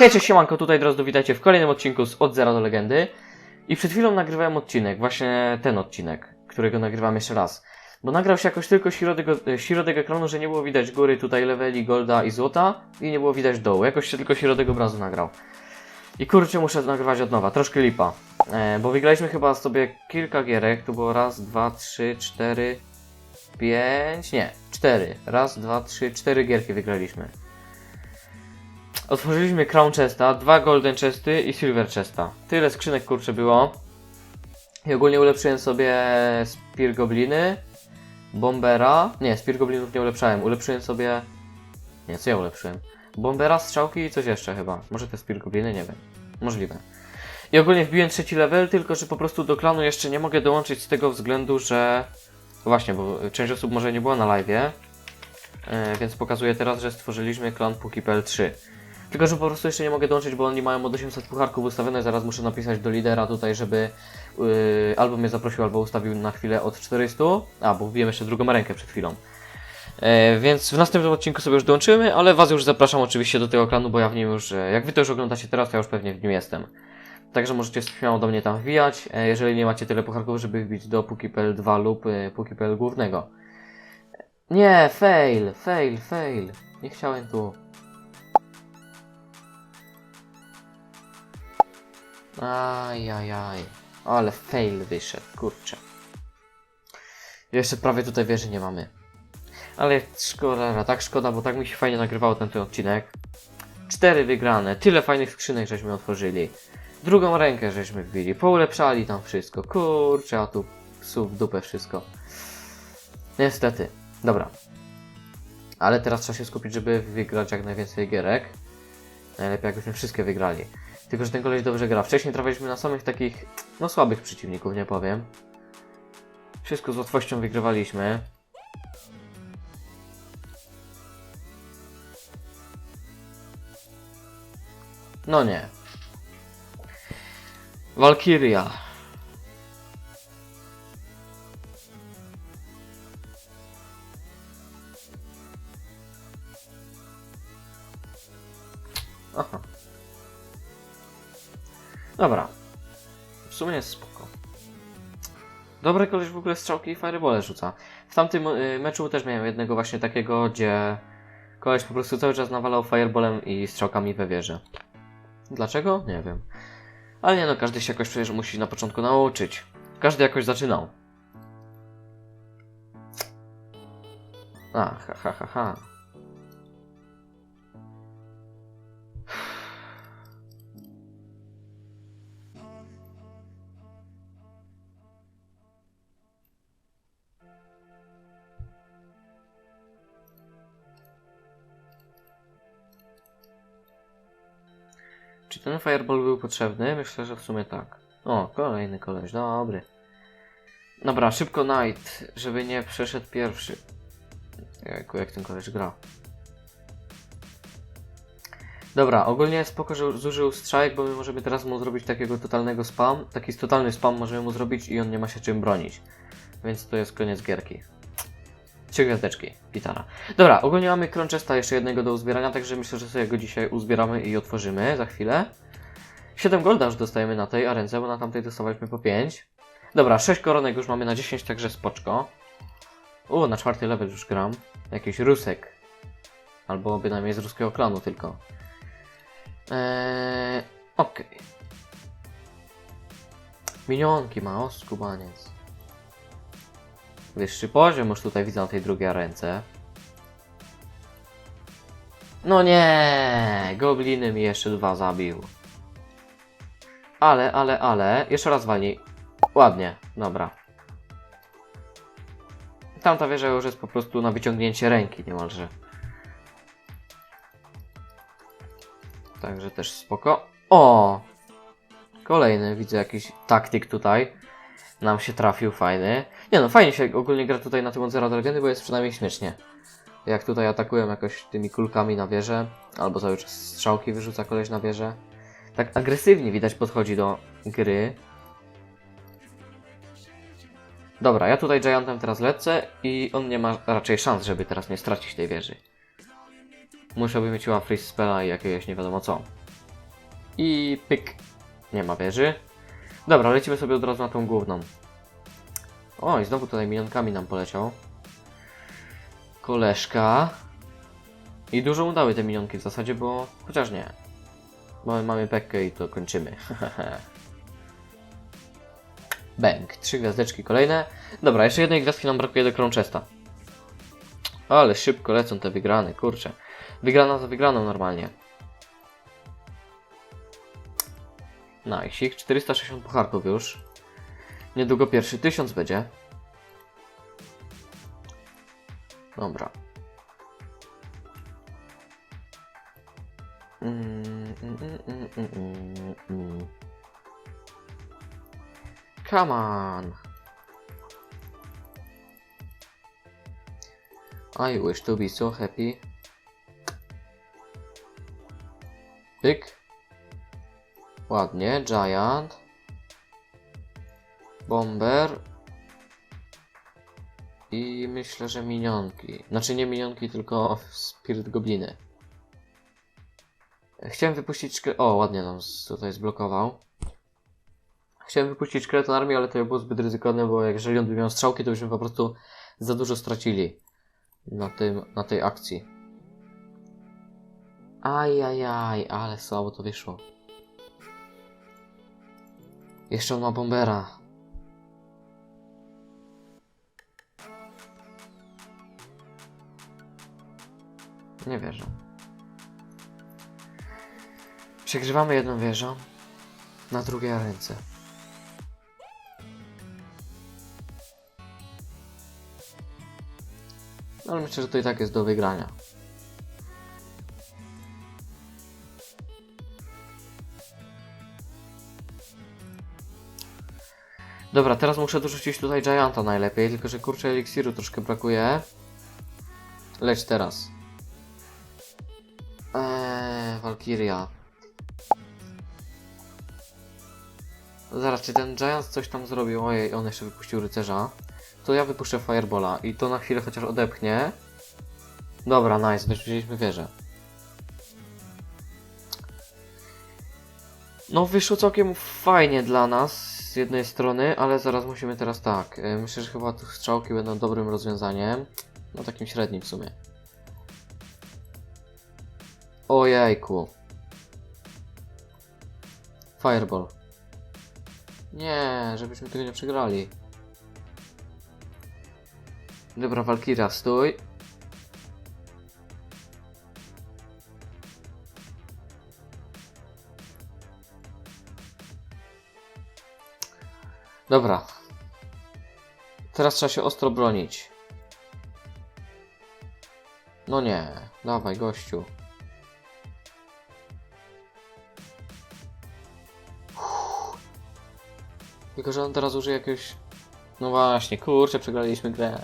Hej, cześć, siemanko, tutaj drodzy, witajcie w kolejnym odcinku z Od Zera do Legendy. I przed chwilą nagrywałem odcinek, właśnie ten odcinek, którego nagrywam jeszcze raz. Bo nagrał się jakoś tylko środek, e, środek ekranu, że nie było widać góry tutaj leveli, golda i złota i nie było widać dołu. Jakoś się tylko środek obrazu nagrał. I kurczę, muszę nagrywać od nowa, troszkę lipa. E, bo wygraliśmy chyba sobie kilka gierek, tu było raz, dwa, trzy, cztery, pięć, nie, cztery. Raz, dwa, trzy, cztery gierki wygraliśmy. Otworzyliśmy Crown Chesta, dwa Golden Chesty i Silver Chesta. Tyle skrzynek kurczę było. I ogólnie ulepszyłem sobie Spear Gobliny, Bombera. Nie, Spear Goblinów nie ulepszałem. Ulepszyłem sobie. Nie, co ja ulepszyłem? Bombera, strzałki i coś jeszcze chyba. Może te Spear Gobliny, nie wiem. Możliwe. I ogólnie wbiłem trzeci level, tylko że po prostu do klanu jeszcze nie mogę dołączyć z tego względu, że. Właśnie, bo część osób może nie była na live, e, więc pokazuję teraz, że stworzyliśmy klan Pukipel 3. Tylko, że po prostu jeszcze nie mogę dołączyć, bo oni mają od 800 pucharków ustawione. Zaraz muszę napisać do lidera tutaj, żeby yy, albo mnie zaprosił, albo ustawił na chwilę od 400. A, bo wbiłem jeszcze drugą rękę przed chwilą. E, więc w następnym odcinku sobie już dołączymy, ale Was już zapraszam oczywiście do tego klanu, bo ja w nim już, e, jak Wy to już oglądacie teraz, to ja już pewnie w nim jestem. Także możecie śmiało do mnie tam wbijać, e, jeżeli nie macie tyle pucharków, żeby wbić do Pukipel 2 lub e, Pukipel głównego. Nie, fail, fail, fail. Nie chciałem tu. Ajajaj. Ale fail wyszedł, kurczę. Jeszcze prawie tutaj wieży nie mamy. Ale szkoda, tak szkoda, bo tak mi się fajnie nagrywało ten, ten odcinek. Cztery wygrane, tyle fajnych skrzynek żeśmy otworzyli. Drugą rękę żeśmy wbili, poulepszali tam wszystko. Kurczę, a tu psu w dupę wszystko. Niestety. Dobra. Ale teraz trzeba się skupić, żeby wygrać jak najwięcej gierek. Najlepiej jakbyśmy wszystkie wygrali. Tylko, że ten koleś dobrze gra. Wcześniej trafiliśmy na samych takich, no słabych przeciwników, nie powiem. Wszystko z łatwością wygrywaliśmy. No nie. Valkyria. Dobra. W sumie jest spoko. Dobry koleś w ogóle strzałki i firebole rzuca. W tamtym y, meczu też miałem jednego właśnie takiego, gdzie koleś po prostu cały czas nawalał fireballem i strzałkami we wieży. Dlaczego? Nie wiem. Ale nie no, każdy się jakoś przecież musi na początku nauczyć. Każdy jakoś zaczynał. A, ha, ha, ha, ha. Czy ten fireball był potrzebny? Myślę, że w sumie tak. O, kolejny koleś, dobry. Dobra, szybko Knight, żeby nie przeszedł pierwszy. Jejku, jak ten koleś gra. Dobra, ogólnie spoko, że zużył strzałek, bo my możemy teraz mu zrobić takiego totalnego spam. Taki totalny spam możemy mu zrobić i on nie ma się czym bronić. Więc to jest koniec gierki. Trzy gwiazdeczki, gitara. Dobra, ogólnie mamy Cronchesta jeszcze jednego do uzbierania, także myślę, że sobie go dzisiaj uzbieramy i otworzymy za chwilę. 7 golda już dostajemy na tej arence, bo na tamtej dostawaliśmy po 5. Dobra, 6 koronek już mamy na 10, także spoczko. U, na czwarty level już gram. Jakiś rusek. Albo bynajmniej z ruskiego klanu tylko. Eee, okej. Minionki ma, o skubaniec. Wyższy poziom już tutaj widzę na tej drugiej ręce. No nie, gobliny mi jeszcze dwa zabił. Ale, ale, ale, jeszcze raz walnij. Ładnie, dobra. Tamta wieża już jest po prostu na wyciągnięcie ręki niemalże. Także też spoko. O! Kolejny, widzę jakiś taktyk tutaj. Nam się trafił, fajny. Nie no, fajnie się ogólnie gra tutaj na tym od Zera bo jest przynajmniej śmiesznie. Jak tutaj atakują jakoś tymi kulkami na wieżę, albo cały czas strzałki wyrzuca koleś na wieżę. Tak agresywnie widać podchodzi do gry. Dobra, ja tutaj Giantem teraz lecę i on nie ma raczej szans, żeby teraz nie stracić tej wieży. Musiałby mieć łap freeze spella i jakiegoś nie wiadomo co. I pyk. Nie ma wieży. Dobra, lecimy sobie od razu na tą główną. O, i znowu tutaj milionkami nam poleciał. Koleżka. I dużo udały te minionki w zasadzie, bo... Chociaż nie. Bo mamy pekkę i to kończymy. Bęk. Trzy gwiazdeczki kolejne. Dobra, jeszcze jednej gwiazdki nam brakuje do Cronchesta. Ale szybko lecą te wygrane, kurczę. Wygrana za wygraną normalnie. Nice. 460 pucharków już. Niedługo pierwszy 1000 będzie. Dobra. Mm, mm, mm. Come on. I wish to be so happy. Pyk. Ładnie, Giant. Bomber. I myślę, że minionki. Znaczy nie minionki, tylko Spirit Gobliny. Chciałem wypuścić. O, ładnie nam tutaj zblokował. Chciałem wypuścić szkieleton armii, ale to by było zbyt ryzykowne, bo jeżeli on by miał strzałki, to byśmy po prostu za dużo stracili na, tym, na tej akcji. Ajajaj, ale słabo to wyszło. Jeszcze on ma bombera. Nie wierzę. Przegrywamy jedną wieżą, na drugiej ręce. No, ale myślę, że to i tak jest do wygrania. Dobra, teraz muszę dorzucić tutaj Gianta najlepiej, tylko że kurczę eliksiru troszkę brakuje. Leć teraz. Eee, Valkyria. Zaraz, czy ten Giant coś tam zrobił? Ojej, on jeszcze wypuścił rycerza. To ja wypuszczę Firebola i to na chwilę chociaż odepchnie. Dobra, nice, wypuściliśmy wieżę. No wyszło całkiem fajnie dla nas z jednej strony, ale zaraz musimy teraz tak. y, Myślę, że chyba tu strzałki będą dobrym rozwiązaniem. No takim średnim w sumie. Ojejku. Fireball. Nie, żebyśmy tego nie przegrali. Dobra, Valkyria, stój. Dobra. Teraz trzeba się ostro bronić. No nie, dawaj gościu. Uff. Tylko, że on teraz użyje jakiegoś... No właśnie, kurczę, przegraliśmy grę.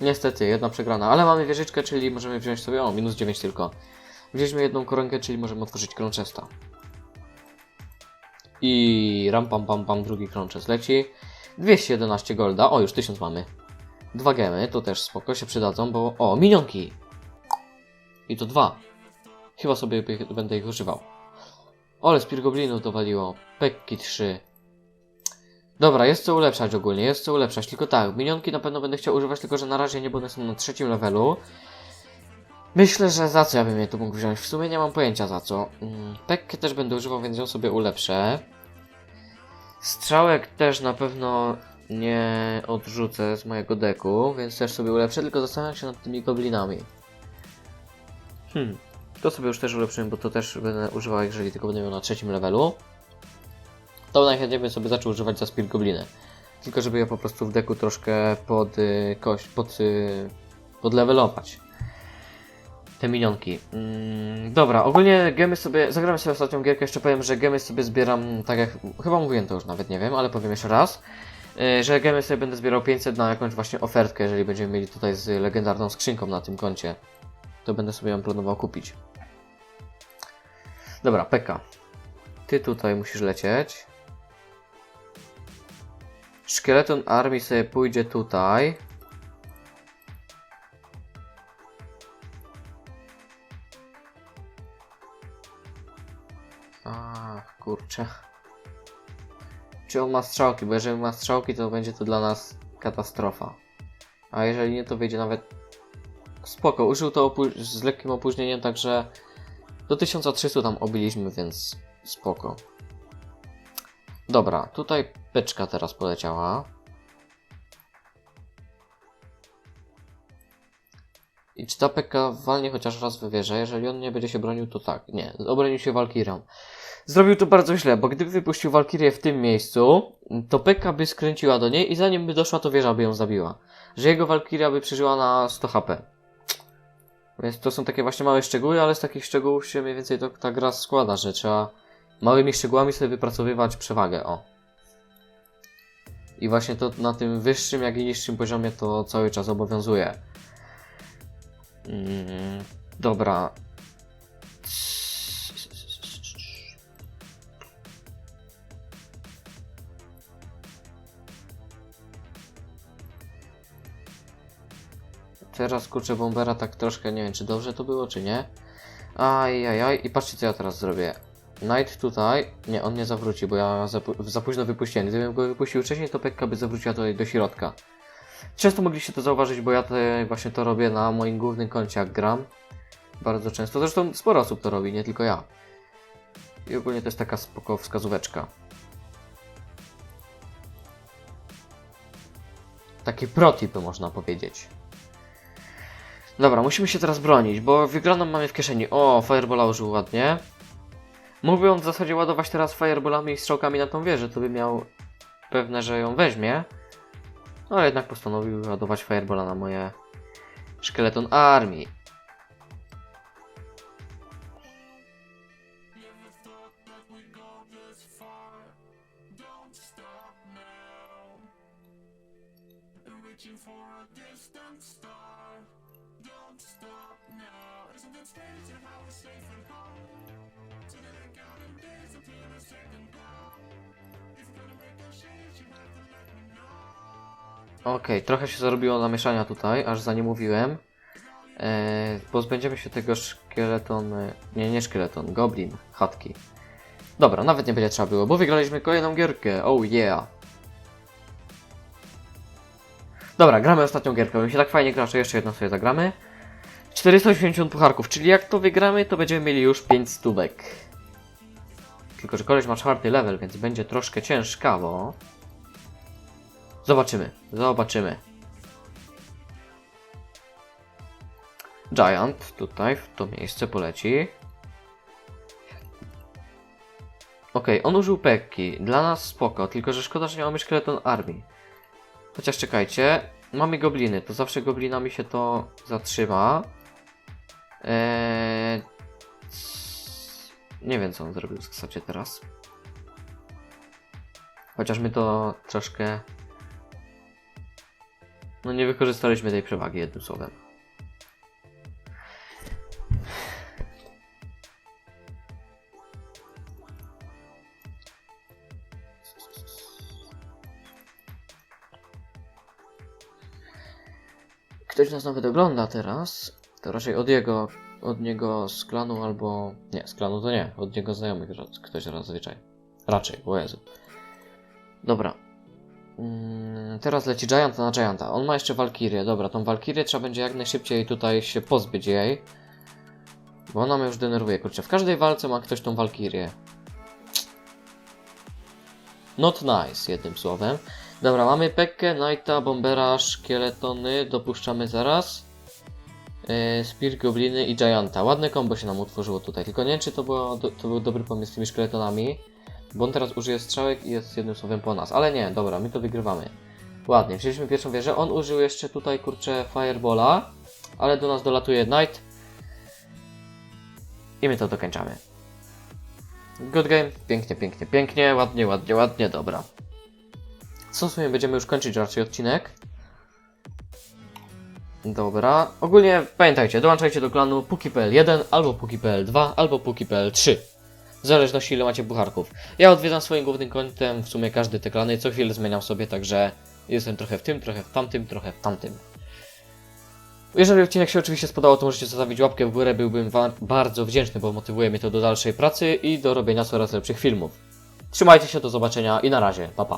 Niestety, jedna przegrana, ale mamy wieżyczkę, czyli możemy wziąć sobie, o, minus 9 tylko. Wzięliśmy jedną koronkę, czyli możemy otworzyć Cronchesta. I ram pam pam pam, drugi Cronchest leci. 211 golda, o już 1000 mamy. Dwa gemy, to też spoko, się przydadzą, bo... O, minionki! I to dwa. Chyba sobie będę ich używał. Ole, Goblinów dowaliło. Pekki 3. Dobra, jest co ulepszać ogólnie, jest co ulepszać. Tylko tak, minionki na pewno będę chciał używać, tylko że na razie nie, bo one są na trzecim levelu. Myślę, że za co ja bym je tu mógł wziąć? W sumie nie mam pojęcia za co. Mm, Pekkę też będę używał, więc ją sobie ulepszę. Strzałek też na pewno nie odrzucę z mojego deku, więc też sobie ulepszę, tylko zastanawiam się nad tymi goblinami. Hmm, to sobie już też ulepszymy, bo to też będę używał, jeżeli tylko będę miał na trzecim levelu. To najchętniej bym sobie zaczął używać za Spirit Gobliny. Tylko żeby je po prostu w deku troszkę pod y, kość, pod, y, podlevelować. Te minionki. Mm, dobra, ogólnie gemy sobie, zagramy sobie ostatnią gierkę, jeszcze powiem, że gemy sobie zbieram, tak jak, chyba mówiłem to już nawet, nie wiem, ale powiem jeszcze raz. y, Że gemy sobie będę zbierał 500 na jakąś właśnie ofertkę, jeżeli będziemy mieli tutaj z legendarną skrzynką na tym koncie. To będę sobie ją planował kupić. Dobra, Peka. Ty tutaj musisz lecieć. Szkieleton armii sobie pójdzie tutaj. Czy on ma strzałki? Bo jeżeli ma strzałki, to będzie to dla nas katastrofa. A jeżeli nie, to wyjdzie nawet spoko. Użył to z lekkim opóźnieniem, także do 1300 tam obiliśmy, więc spoko. Dobra, tutaj beczka teraz poleciała. I czy ta peka walnie chociaż raz w wieżę? Jeżeli on nie będzie się bronił, to tak. Nie, obronił się Walkirią. Zrobił to bardzo źle, bo gdyby wypuścił Walkirię w tym miejscu, to peka by skręciła do niej i zanim by doszła, to wieża by ją zabiła. Że jego Walkiria by przeżyła na 100 HP. Więc to są takie właśnie małe szczegóły, ale z takich szczegółów się mniej więcej to, ta gra składa, że trzeba małymi szczegółami sobie wypracowywać przewagę, o. I właśnie to na tym wyższym, jak i niższym poziomie to cały czas obowiązuje. Mm, dobra. Teraz kurczę bombera tak troszkę, nie wiem czy dobrze to było, czy nie. Ajajaj, i patrzcie co ja teraz zrobię. Knight tutaj, nie, on nie zawróci, bo ja za, późno wypuściłem. Gdybym go wypuścił wcześniej, to Pekka by zawróciła tutaj do środka. Często mogliście to zauważyć, bo ja te, właśnie to robię na moim głównym koncie, jak gram. Bardzo często, zresztą sporo osób to robi, nie tylko ja. I ogólnie to jest taka spoko wskazóweczka. Taki protip można powiedzieć. Dobra, musimy się teraz bronić, bo wygraną mamy w kieszeni. O, Firebola użył ładnie. On w zasadzie ładować teraz Fireballami i strzałkami na tą wieżę, to by miał pewne, że ją weźmie. No, jednak postanowił ładować Firebola na moje szkieleton armii. Okej, trochę się zrobiło namieszania tutaj, aż za nie mówiłem. Eee, pozbędziemy się tego szkieleton... Nie, nie szkieleton, goblin, chatki. Dobra, nawet nie będzie trzeba było, bo wygraliśmy kolejną gierkę, oh yeah. Dobra, gramy ostatnią gierkę, mi się tak fajnie gra, że jeszcze jedną sobie zagramy. 480 pucharków, czyli jak to wygramy, to będziemy mieli już 5 stówek. Tylko, że koleś ma czwarty level, więc będzie troszkę ciężkawo. Zobaczymy, zobaczymy. Giant tutaj w to miejsce poleci. Okej, on użył pekki. Dla nas spoko, tylko że szkoda, że nie mamy szkieleton armii. Chociaż czekajcie, mamy gobliny, to zawsze goblinami się to zatrzyma. Eee... Nie wiem co on zrobił w zasadzie teraz. Chociaż my to troszkę no nie wykorzystaliśmy tej przewagi jednym słowem. Ktoś nas nawet ogląda teraz. To raczej od jego, od niego z klanu albo... Nie, z klanu to nie. Od niego znajomych ktoś zazwyczaj. Raczej, o Jezu. Dobra, Mm, teraz leci Giant na Gianta. On ma jeszcze Valkyrię. Dobra, tą Valkyrię trzeba będzie jak najszybciej tutaj się pozbyć jej. Bo ona mnie już denerwuje. Kurczę, w każdej walce ma ktoś tą Valkyrię. Not nice, jednym słowem. Dobra, mamy Pekkę, Knighta, Bombera, Szkieletony. Dopuszczamy zaraz. Yy, Spear, Gobliny i Gianta. Ładne kombo się nam utworzyło tutaj. Tylko nie wiem, czy to, było, to był dobry pomysł z tymi szkieletonami. Bo on teraz użyje strzałek i jest jednym słowem po nas. Ale nie, dobra, my to wygrywamy. Ładnie, wzięliśmy pierwszą wieżę. On użył jeszcze tutaj, kurczę, Firebola. Ale do nas dolatuje Knight. I my to dokończamy. Good game. Pięknie, pięknie, pięknie. Ładnie, ładnie, ładnie, dobra. Co w sumie będziemy już kończyć raczej odcinek. Dobra. Ogólnie pamiętajcie, dołączajcie do klanu PukiPL 1 albo PukiPL 2 albo PukiPL 3. W zależności ile macie pucharków. Ja odwiedzam swoim głównym kontem w sumie każdy te klany, co chwilę zmieniam sobie, także jestem trochę w tym, trochę w tamtym, trochę w tamtym. Jeżeli odcinek się oczywiście spodobał, to możecie zostawić łapkę w górę, byłbym wa- bardzo wdzięczny, bo motywuje mnie to do dalszej pracy i do robienia coraz lepszych filmów. Trzymajcie się, do zobaczenia i na razie, pa pa.